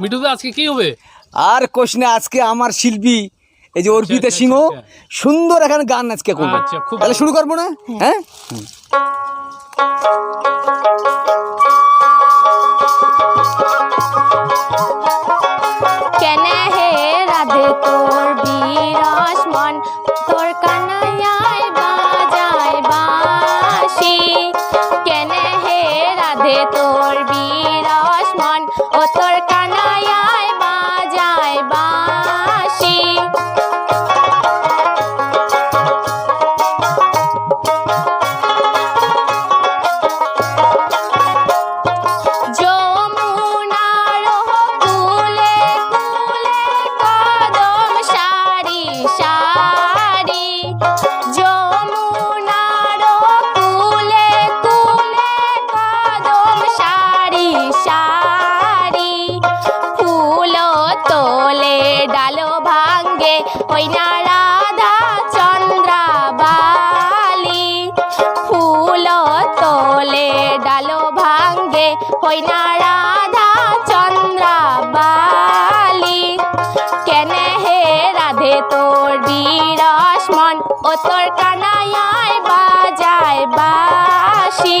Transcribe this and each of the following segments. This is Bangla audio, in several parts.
মিঠুদা আজকে কি হবে? আর কোশনে আজকে আমার শিল্পী এই যে অর্পিতা আচ্ছা, সিংহ আচ্ছা। সুন্দর এখানে গান আজকে করবে। আচ্ছা, তাহলে শুরু করব না? হ্যাঁ? কেনে হে রাধে তোর বিরস মন? ও তোর কানাইয়ায় তোলে ডালো ভাঙ্গে, ওই না রাধা চন্দ্রাবালি। ফুল তোলে ডালো ভাঙ্গে হই না রাধা চন্দ্রাবালি। কেনে হে রাধে তোর বিরস মন, ও তোর কানায়ায় বাজায় বাসি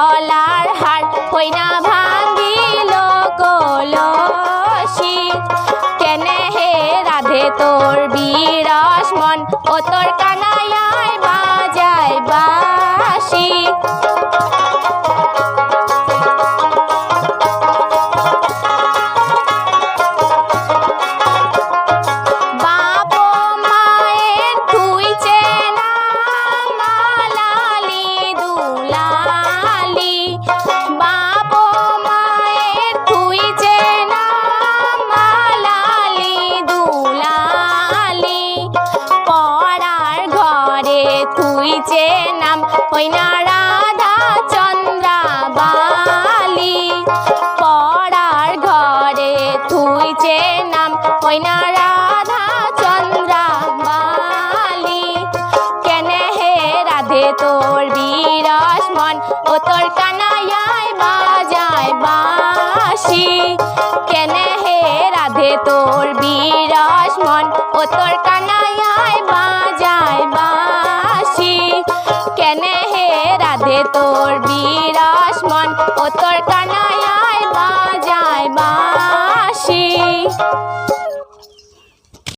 বিরস মন তুইছে নাম? ওই পড়ার ঘরে তুইছে নাম। ওই না রাধা চন্দ্রাবালি কেনে হে রাধে তোর বিরস মন? ও তোর বাজায় বাসি কেনে হে রাধে তোর বিরস মন? ও তোর তোর বিরাজমান ও তোর কা